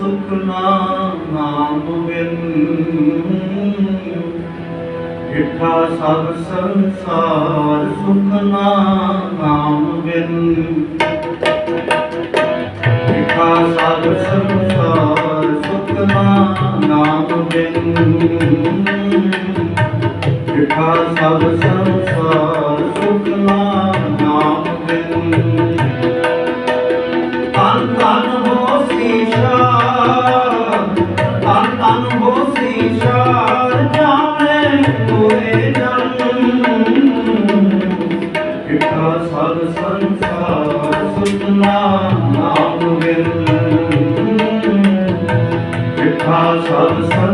ਸੁਖਨਾ ਸਭ ਸੰਸਾਰ ਸੁਖਨਾ ਨਾਮ ਸਭ ਸੰਸਾਰ ਸੁਖਨਾ ਨਾਮ ਬਿਨ ਸਭ ਸੰਸਾਰ ਸੁਖਨਾ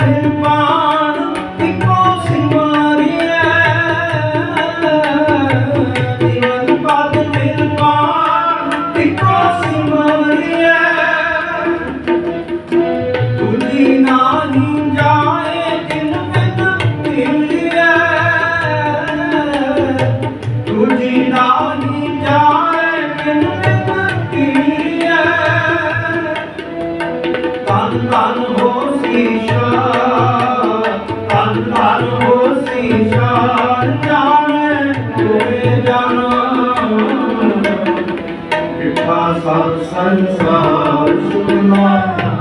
पाए ਸੰਸਾਰ ਸੁਖਨਾ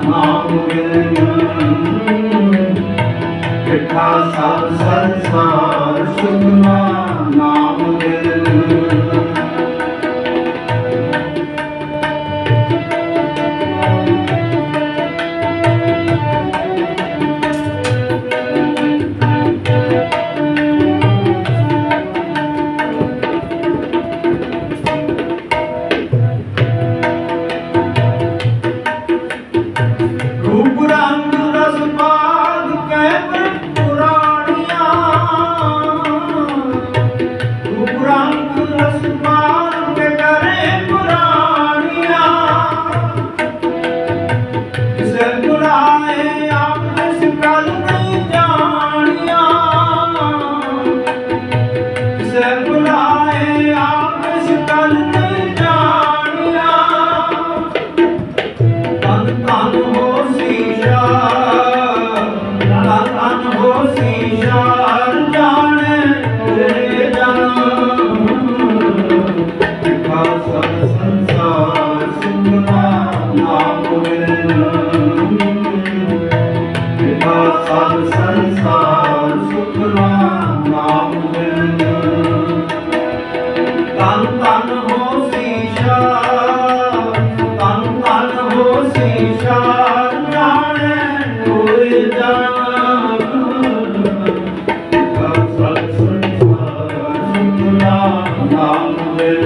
ਨਾਮ ਗਿਰਨ ਇਕਾ ਸਭ ਸੰਸਾਰ ਸੁਖਨਾ ਨਾਮ ਗਿਰਨ ਸਭ ਸੰਸਾਰ ਸੁਖ ਨਾਮ ਮਿਲ ਤਨ ਤਨ ਹੋ ਸੀਸ਼ਾ ਤਨ ਤਨ ਹੋ ਸੀਸ਼ਾ ਜਾਣੇ ਕੋਈ ਜਾਣ। ਸਭ ਸੰਸਾਰ ਸੁਖ ਨਾਮ ਮਿਲ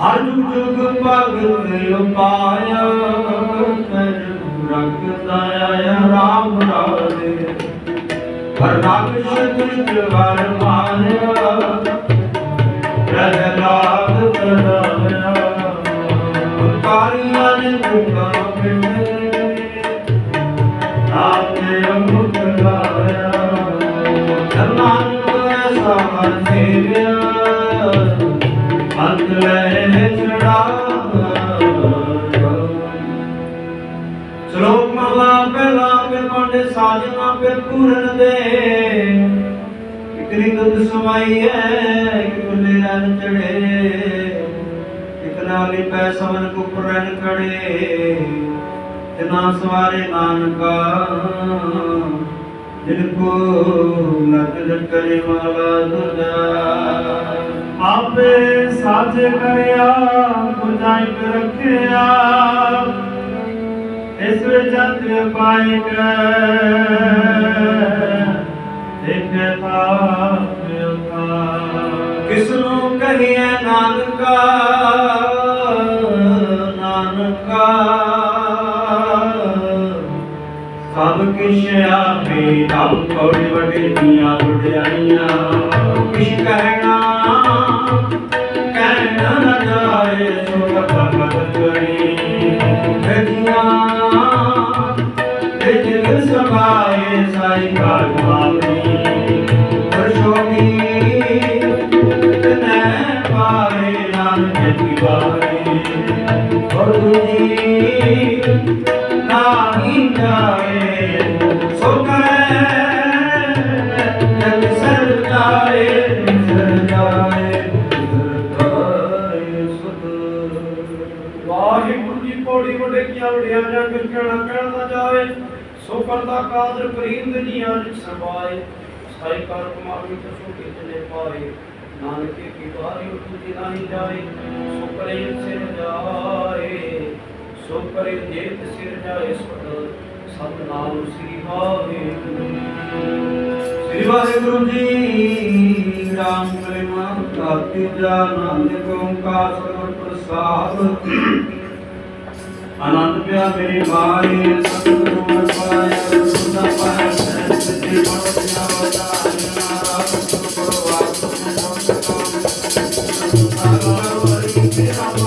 ਹਰ ਜੁਗ ਜੁਗ ਭਗਤ ਉਪਾਇਆ ਕਰ ਰਖਦਾ ਆਇਆ ਰਾਮ ਰਾਜੇ ਹਰ ਦੁਸ਼ਟ ਵਰ ਮਾਰਿਆ। ਪ੍ਰਹਲਾਦ ਪ੍ਰਣਾਇਆ ਕਾਰੀਆਂ ਫਿਰ ਪੂਰਨ ਦੇ। ਇਕਰੀ ਦੁੱਧ ਸਮਾਈ ਹੈ ਇੱਕ ਬੁੱਲੇ ਰਨ ਚੜੇ ਇਕ ਨਾਲੀ ਪੈ ਸਵਨ ਕੁਪਰਨ ਕੜੇ ਤਿਨਾ ਸਵਾਰੇ ਨਾਨਕਾ, ਜਿਨ ਕੋ ਲਗ ਲਗ ਕਰੇ ਮਾਲਾ ਦੁਜਾ ਆਪੇ ਸਾਜੇ ਕਰਿਆ ਬੁਝਾਈ ਰੱਖਿਆ। ਇਸ ਵਿੱਚ ਜਤ ਸੋ ਕਰਦਾ ਕਾਦਰ ਕਰੀਮ ਦੇ ਜੀਆਂ ਵਿੱਚ ਸਰਵਾਏ ਸਾਈ ਕਰ ਕਮਾਵੀ ਤੇ ਕਿਤਨੇ ਪਾਏ, ਨਾਨਕ ਕੀ ਵਾਰੀ ਉਠੀ ਨਹੀਂ ਜਾਏ, ਸੋ ਕਰੇ ਸਿਰ ਜਾਏ, ਸੋ ਕਰੇ ਜੇਤ ਸਿਰ ਜਾਏ ਸਤ ਸਤਨਾਮ ਸ੍ਰੀ ਵਾਹਿਗੁਰੂ। ਸ੍ਰੀ ਵਾਹਿਗੁਰੂ ਜੀ, ਰਾਮ ਪ੍ਰੇਮ ਕਾਤੀ ਜਾਨੰਦ ਓੰਕਾਰ ਸਤਿ ਪ੍ਰਸਾਦ। ਆਨੰਦ ਪਿਆ ਮੇਰੀ ਮਾਈ ਸਤਿਗੁਰੂ ਪਾਇਆ ਸੁਨਾ ਪਾਇਆ ਸਤਿ ਪੜਿਆ ਵਤਾਇਆ ਨਾਰਾ ਸਤਿਗੁਰੂ ਆਗਵਰੀ ਤੇਰਾ ਮਨ ਦੀ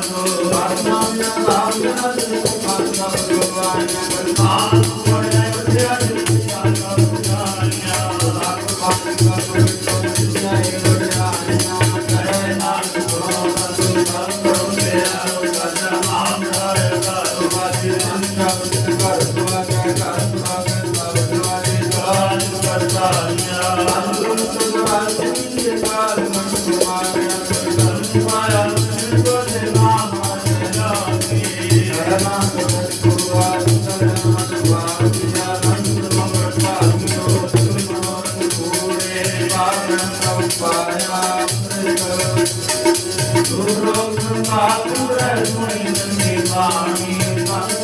Thank you.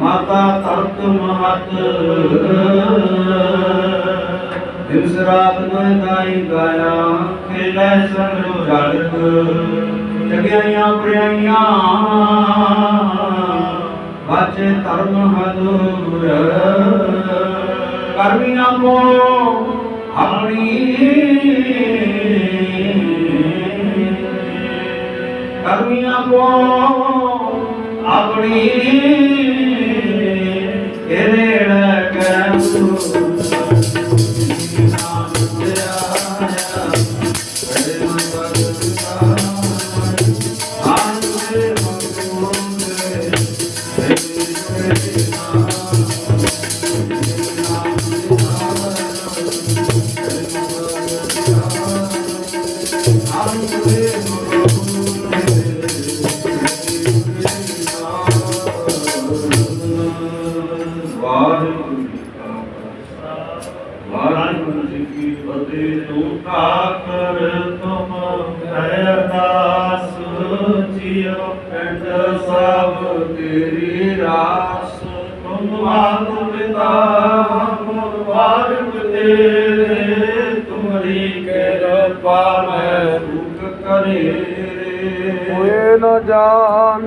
ਮਾਤਾ ਤਰਤ ਮਹਤ। ਦਿਵਸ ਰਾਤ ਮੈਂ ਗਾਈ ਗਾਇਆ ਖੇਲੇ ਸੰਗ ਜਗਤ। ਜਗਿਆਈਆਂ ਪ੍ਰਿਆਈਆਂ, ਬਾਚੇ ਧਰਮ ਹਦੂਰ ਕਰਮੀਆਂ ਕੋ ਆਪਣੀ ਕਰਮੀਆਂ ਕੋ ਆਪਣੀ। ਵਾਹਿਗੁਰੂ ਜੀ ਕੀ ਫਤਿਹ ਤੂੰ ਠਾਕਰ ਤੁਮ ਅਰਦਾਸ ਜੀਉ ਪਿੰਡ ਸਭ ਤੇਰੀ ਰਾਸ ਤੁਮ ਆਪ ਪਿਤਾ ਹਮ ਵਾਹਿਗੁਰੂ ਤੇਰੇ ਤੁਮਰੀ ਕਿਰਪਾ ਮੈਂ ਭੁਖ ਕਰੇ ਹੋਏ ਨ ਜਾਣੇ